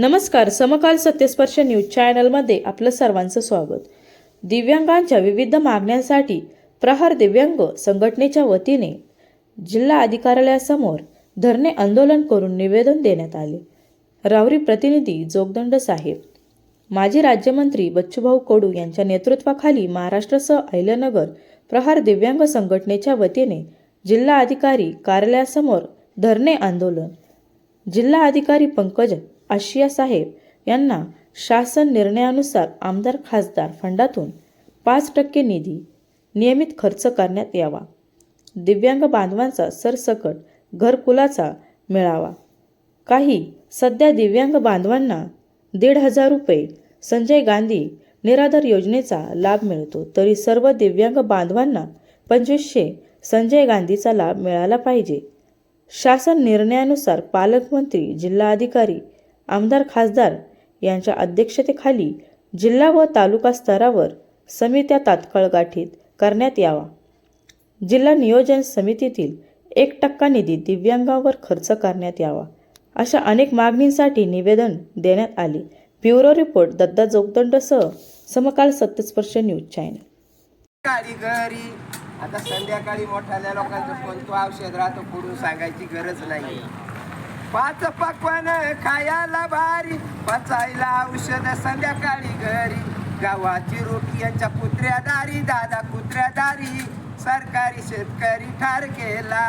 नमस्कार समकाल सत्यस्पर्श न्यूज चॅनलमध्ये आपलं सर्वांचं स्वागत. दिव्यांगांच्या विविध मागण्यांसाठी प्रहार दिव्यांग संघटनेच्या वतीने जिल्हा अधिकाऱ्यालयासमोर धरणे आंदोलन करून निवेदन देण्यात आले. रावरी प्रतिनिधी जोगदंड साहेब माजी राज्यमंत्री बच्चूभाऊ कडू यांच्या नेतृत्वाखाली महाराष्ट्रासह अहिल्यानगर प्रहार दिव्यांग संघटनेच्या वतीने जिल्हा अधिकारी कार्यालयासमोर धरणे आंदोलन. जिल्हा अधिकारी पंकज आशिया साहेब यांना शासन निर्णयानुसार आमदार खासदार फंडातून पाच टक्के निधी नियमित खर्च करण्यात यावा. दिव्यांग बांधवांचा सरसकट घरकुलाचा मिळावा. काही सध्या दिव्यांग बांधवांना दीड हजार रुपये संजय गांधी निराधार योजनेचा लाभ मिळतो तरी सर्व दिव्यांग बांधवांना पंचवीसशे संजय गांधीचा लाभ मिळाला पाहिजे. शासन निर्णयानुसार पालकमंत्री जिल्हाधिकारी आमदार खासदार यांच्या अध्यक्षतेखाली जिल्हा व तालुका स्तरावर समित्या तात्काळ गाठीत करण्यात यावा. जिल्हा नियोजन समितीतील एक टक्का निधी दिव्यांगावर खर्च करण्यात यावा अशा अनेक मागणींसाठी निवेदन देण्यात आले. ब्युरो रिपोर्ट दत्ता जोगदंडसह समकाल सत्यस्पर्श न्यूज चॅनल. काळी आता संध्याकाळी मोठ्याल्या लोकांचा कोणतं औषध राहतो पुढून सांगायची गरज नाही. पाच पक्वान खायला भारी. पचायला औषध संध्याकाळी घरी. गावाची रोटी यांच्या कुत्र्या दारी दादा कुत्र्या दारी सरकारी शेतकरी ठार केला.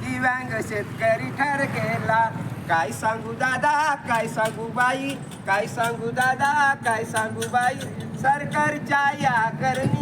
दिव्यांग शेतकरी ठार केला. काय सांगू दादा? काय सांगू बाई? काय सांगू दादा? काय सांगू बाई? सरकारच्या या करणी